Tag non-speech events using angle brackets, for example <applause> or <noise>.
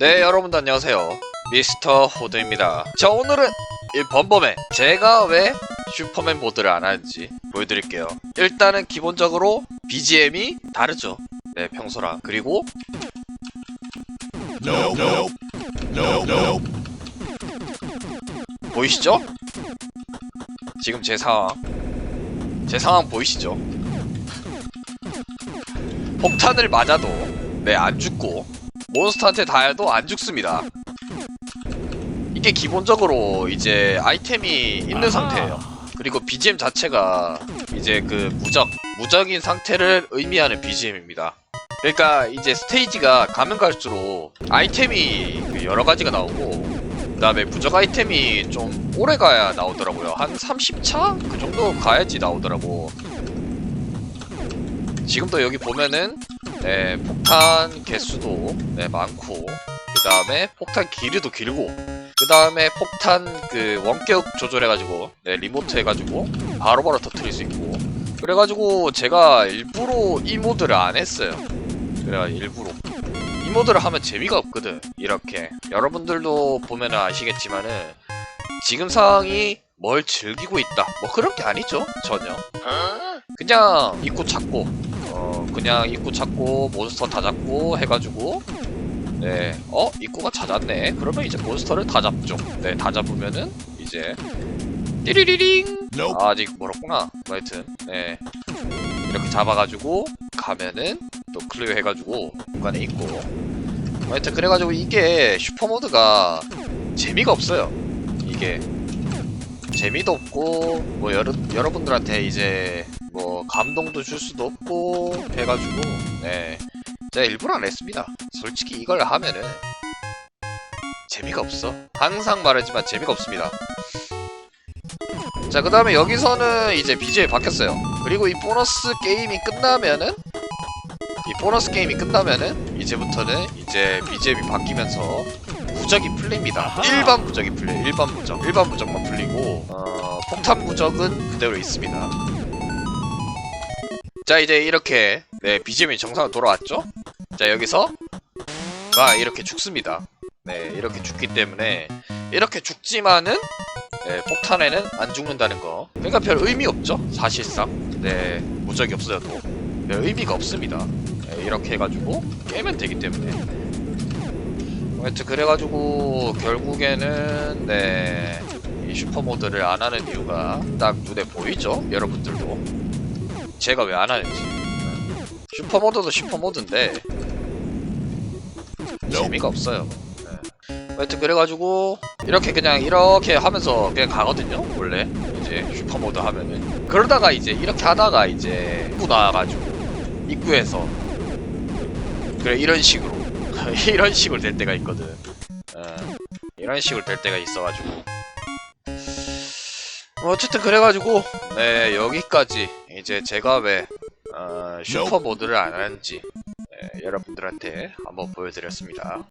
네 여러분들 안녕하세요 미스터 호드입니다 자 오늘은 이 범범에 제가 왜 슈퍼맨 모드를 안 하는지 보여드릴게요 일단은 기본적으로 BGM이 다르죠 네 평소랑 그리고 No, no, no, no. 보이시죠? 지금 제 상황 제 상황 보이시죠? 폭탄을 맞아도 네 안 죽고 몬스터한테 닿아도 안 죽습니다 이게 기본적으로 이제 아이템이 있는 아하. 상태예요 그리고 BGM 자체가 이제 그 무적 무적인 상태를 의미하는 BGM입니다 그러니까 이제 스테이지가 가면 갈수록 아이템이 그 여러 가지가 나오고 그 다음에 부적 아이템이 좀 오래 가야 나오더라고요. 한 30차? 그 정도 가야지 나오더라고. 지금도 여기 보면은, 네, 폭탄 개수도, 네, 많고, 그 다음에 폭탄 길이도 길고, 그 다음에 폭탄 그 원격 조절해가지고, 네, 리모트 해가지고, 바로바로 터트릴 수 있고, 그래가지고 제가 일부러 이 모드를 안 했어요. 그래가 일부러. 이 모드를 하면 재미가 없거든 이렇게 여러분들도 보면 아시겠지만은 지금 상황이 뭘 즐기고 있다 뭐 그런 게 아니죠 전혀 그냥 입구 찾고 어 그냥 입구 찾고 몬스터 다 잡고 해가지고 네 어? 입구가 찾았네. 그러면 이제 몬스터를 다 잡죠. 네 다 잡으면은 이제 띠리리링. 아, 아직 멀었구나. 뭐 하여튼 네. 이렇게 잡아가지고 가면은 또 클리어 해가지고 공간에 있고. 뭐 하여튼 그래가지고 이게 슈퍼모드가 재미가 없어요. 이게 재미도 없고 뭐 여러, 여러분들한테 이제 뭐 감동도 줄 수도 없고 해가지고 네 제가 일부러 안 했습니다 솔직히 이걸 하면은 재미가 없어 항상 말하지만 재미가 없습니다 자 그 다음에 여기서는 이제 BGM이 바뀌었어요 그리고 이 보너스 게임이 끝나면은 이 보너스 게임이 끝나면은 이제부터는 이제 BGM이 바뀌면서 부적이 풀립니다. 일반 부적이 풀려요. 일반 부적. 일반 부적만 풀리고 어, 폭탄 부적은 그대로 있습니다. 자 이제 이렇게 네 BGM이 정상으로 돌아왔죠? 자 여기서 가 이렇게 죽습니다. 네 이렇게 죽기 때문에 이렇게 죽지만은 네, 폭탄에는 안 죽는다는 거. 그러니까 별 의미 없죠 사실상. 네 무적이 없어도 별 의미가 없습니다. 네, 이렇게 해가지고 깨면 되기 때문에. 뭐 하여튼 그래가지고 결국에는 네. 이 슈퍼 모드를 안 하는 이유가 딱 눈에 보이죠? 여러분들도. 제가 왜 안 하는지. 슈퍼 모드도 슈퍼 모드인데 재미가 없어요. 네. 하여튼 그래가지고 이렇게 그냥 이렇게 하면서 그냥 가거든요. 원래 이제 슈퍼 모드 하면은 그러다가 이제 이렇게 하다가 이제 입구 나와가지고 입구에서 그래 이런 식으로 <laughs> 이런 식으로 될 때가 있거든. 어, 이런 식으로 될 때가 있어가지고 뭐 어쨌든 그래가지고 네 여기까지 이제 제가 왜 어, 슈퍼 모드를 안 하는지 네, 여러분들한테 한번 보여드렸습니다.